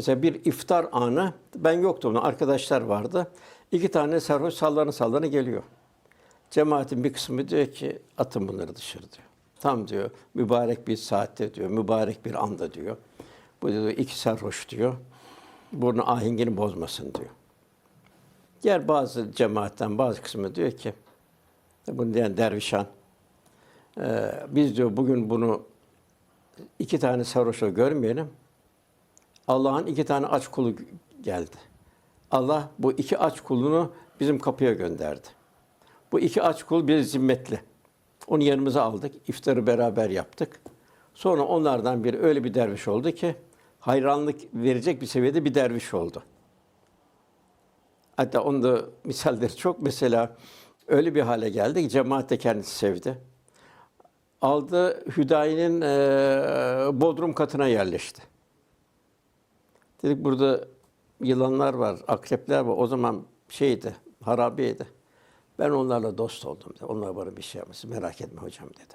Mesela bir iftar anı, ben yoktum, arkadaşlar vardı. İki tane sarhoş sallana sallana geliyor. Cemaatin bir kısmı diyor ki atın bunları dışarı diyor. Tam diyor mübarek bir saatte diyor, mübarek bir anda diyor. Bu diyor iki sarhoş diyor. Bunu ahengini bozmasın diyor. Diğer bazı cemaatten bazı kısmı diyor ki bunu diyen dervişan "Ee, biz diyor bugün bunu iki tane sarhoşla görmeyelim. Allah'ın iki tane aç kulu geldi. Allah bu iki aç kulunu bizim kapıya gönderdi. Bu iki aç kul bir zimmetli. Onu yanımıza aldık, iftarı beraber yaptık. Sonra onlardan biri öyle bir derviş oldu ki hayranlık verecek bir seviyede bir derviş oldu. Hatta onun da misalleri çok. Mesela öyle bir hale geldi ki cemaat de kendisi sevdi. Aldı Hüdayi'nin eee, bodrum katına yerleşti. Dedik burada yılanlar var, akrepler var. O zaman şeydi, harabeydi. Ben onlarla dost oldum dedi. Onlar bana bir şey yapmasın. Merak etme hocam dedi.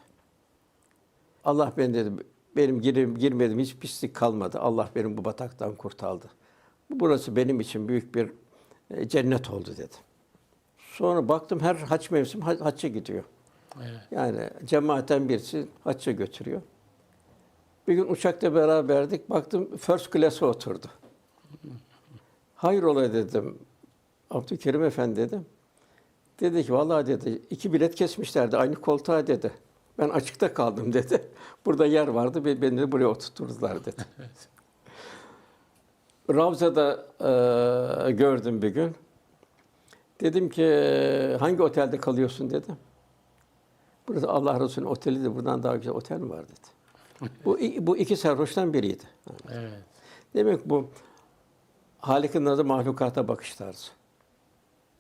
Allah beni dedi, benim girim, girmedim hiç pislik kalmadı. Allah benim bu bataktan kurtardı. Burası benim için büyük bir e, cennet oldu dedi. Sonra baktım her haç mevsim ha- hacca gidiyor. Evet. Yani cemaatten birisi hacca götürüyor. Bir gün uçakta beraberdik. Baktım first class'a oturdu. Hayrola dedim. Abdülkerim Efendi dedim. Dedi ki vallahi dedi iki bilet kesmişlerdi aynı koltuğa dedi. Ben açıkta kaldım dedi. Burada yer vardı ve beni de buraya oturtturdular dedi. Ravza'da e, gördüm bir gün. Dedim ki hangi otelde kalıyorsun dedim. Burası Allah Resulü'nün oteli de buradan daha güzel otel mi var dedi. bu, bu iki sarhoştan biriydi. Evet. Demek bu Halik'in adı mahlukata bakış tarzı.